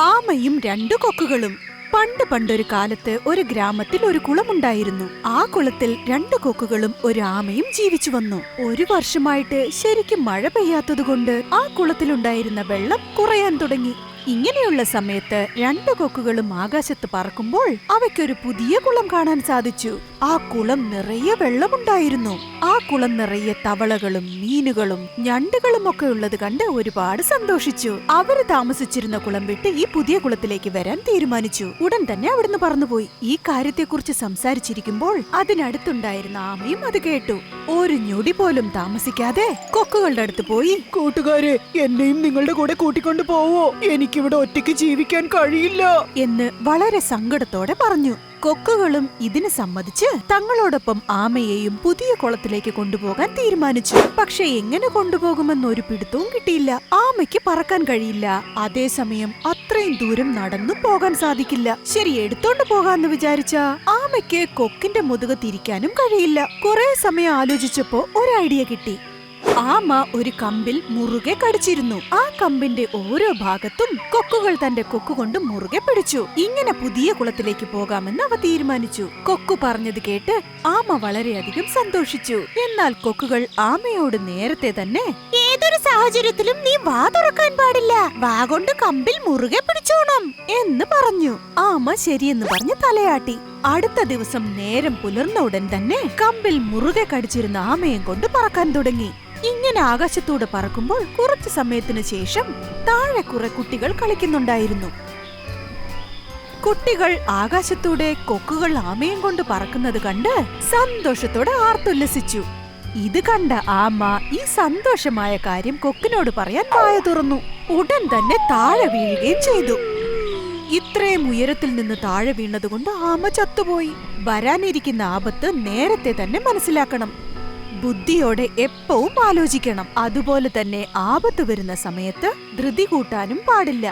ആമയും രണ്ടു കൊക്കുകളും. പണ്ട് പണ്ടൊരു കാലത്ത് ഒരു ഗ്രാമത്തിൽ ഒരു കുളമുണ്ടായിരുന്നു. ആ കുളത്തിൽ രണ്ടു കൊക്കുകളും ഒരു ആമയും ജീവിച്ചു വന്നു. ഒരു വർഷമായിട്ട് ശരിക്കും മഴ പെയ്യാത്തതുകൊണ്ട് ആ കുളത്തിലുണ്ടായിരുന്ന വെള്ളം കുറയാൻ തുടങ്ങി. ഇങ്ങനെയുള്ള സമയത്ത് രണ്ട് കൊക്കുകളും ആകാശത്ത് പറക്കുമ്പോൾ അവയ്ക്കൊരു പുതിയ കുളം കാണാൻ സാധിച്ചു. ആ കുളം നിറയെ വെള്ളമുണ്ടായിരുന്നു. ആ കുളം നിറയെ തവളകളും മീനുകളും ഞണ്ടുകളും ഒക്കെ ഉള്ളത് കണ്ട് ഒരുപാട് സന്തോഷിച്ചു. അവർ താമസിച്ചിരുന്ന കുളം വിട്ട് ഈ പുതിയ കുളത്തിലേക്ക് വരാൻ തീരുമാനിച്ചു. ഉടൻ തന്നെ അവിടുന്ന് പറന്നുപോയി. ഈ കാര്യത്തെക്കുറിച്ച് സംസാരിച്ചിരിക്കുമ്പോൾ അതിനടുത്തുണ്ടായിരുന്ന ആമയും അത് കേട്ടു. ഒരു ഞൊടി പോലും താമസിക്കാതെ കൊക്കുകളുടെ അടുത്ത് പോയി കൂട്ടുകാരെ എന്നെയും നിങ്ങളുടെ കൂടെ കൂട്ടിക്കൊണ്ടു പോവോ? എനിക്കിവിടെ ഒറ്റയ്ക്ക് ജീവിക്കാൻ കഴിയില്ല. എന്ന് വളരെ സങ്കടത്തോടെ പറഞ്ഞു. കൊക്കുകളും ഇതിന് സമ്മതിച്ച് തങ്ങളോടൊപ്പം ആമയെയും പുതിയ കുളത്തിലേക്ക് കൊണ്ടുപോകാൻ തീരുമാനിച്ചു. പക്ഷെ എങ്ങനെ കൊണ്ടുപോകുമെന്ന് ഒരു പിടുത്തവും കിട്ടിയില്ല. ആമയ്ക്ക് പറക്കാൻ കഴിയില്ല. അതേസമയം അത്രയും ദൂരം നടന്നു പോകാൻ സാധിക്കില്ല. ശരി എടുത്തോണ്ട് പോകാന്ന് വിചാരിച്ച ആമയ്ക്ക് കൊക്കിന്റെ മുതുക തിരിക്കാനും കഴിയില്ല. കുറെ സമയം ആലോചിച്ചപ്പോ ഒരു ഐഡിയ കിട്ടി. ആമ ഒരു കമ്പിൽ മുറുകെ കടിച്ചിരുന്നു. ആ കമ്പിന്റെ ഓരോ ഭാഗത്തും കൊക്കുകൾ തന്റെ കൊക്കുകൊണ്ട് മുറുകെ പിടിച്ചു. ഇങ്ങനെ പുതിയ കുളത്തിലേക്ക് പോകാമെന്ന് അവ തീരുമാനിച്ചു. കൊക്കു പറഞ്ഞത് കേട്ട് ആമ വളരെയധികം സന്തോഷിച്ചു. എന്നാൽ കൊക്കുകൾ ആമയോട് നേരത്തെ തന്നെ ഏതൊരു സാഹചര്യത്തിലും നീ വാ തുറക്കാൻ പാടില്ല. വാ കൊണ്ട് കമ്പിൽ മുറുകെ പിടിച്ചോണം എന്ന് പറഞ്ഞു. ആമ ശരിയെന്ന് പറഞ്ഞ് തലയാട്ടി. അടുത്ത ദിവസം നേരം പുലർന്ന ഉടൻ തന്നെ കമ്പിൽ മുറുകെ കടിച്ചിരുന്ന ആമയും കൊണ്ട് പറക്കാൻ തുടങ്ങി. ഇങ്ങനെ ആകാശത്തൂടെ പറക്കുമ്പോൾ കുറച്ചു സമയത്തിന് ശേഷം താഴെ കുറെ കുട്ടികൾ കളിക്കുന്നുണ്ടായിരുന്നു. കുട്ടികൾ ആകാശത്തൂടെ കൊക്കുകൾ ആമയും കൊണ്ട് പറക്കുന്നത് കണ്ട് സന്തോഷത്തോടെ ആർത്തുല്ലസിച്ചു. ഇത് കണ്ട ആമ ഈ സന്തോഷമായ കാര്യം കൊക്കിനോട് പറയാൻ വായ തുറന്നു. ഉടൻ തന്നെ താഴെ വീഴുകയും ചെയ്തു. ഇത്രയും ഉയരത്തിൽ നിന്ന് താഴെ വീണതുകൊണ്ട് ആമ ചത്തുപോയി. വരാനിരിക്കുന്ന ആപത്ത് നേരത്തെ തന്നെ മനസ്സിലാക്കണം. ബുദ്ധിയോടെ എപ്പോഴും ആലോചിക്കണം. അതുപോലെ തന്നെ ആപത്ത് വരുന്ന സമയത്ത് ധൃതി കൂട്ടാനും പാടില്ല.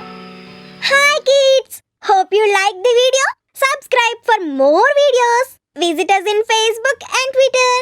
Hi kids hope you like the video subscribe for more videos visit us in Facebook and Twitter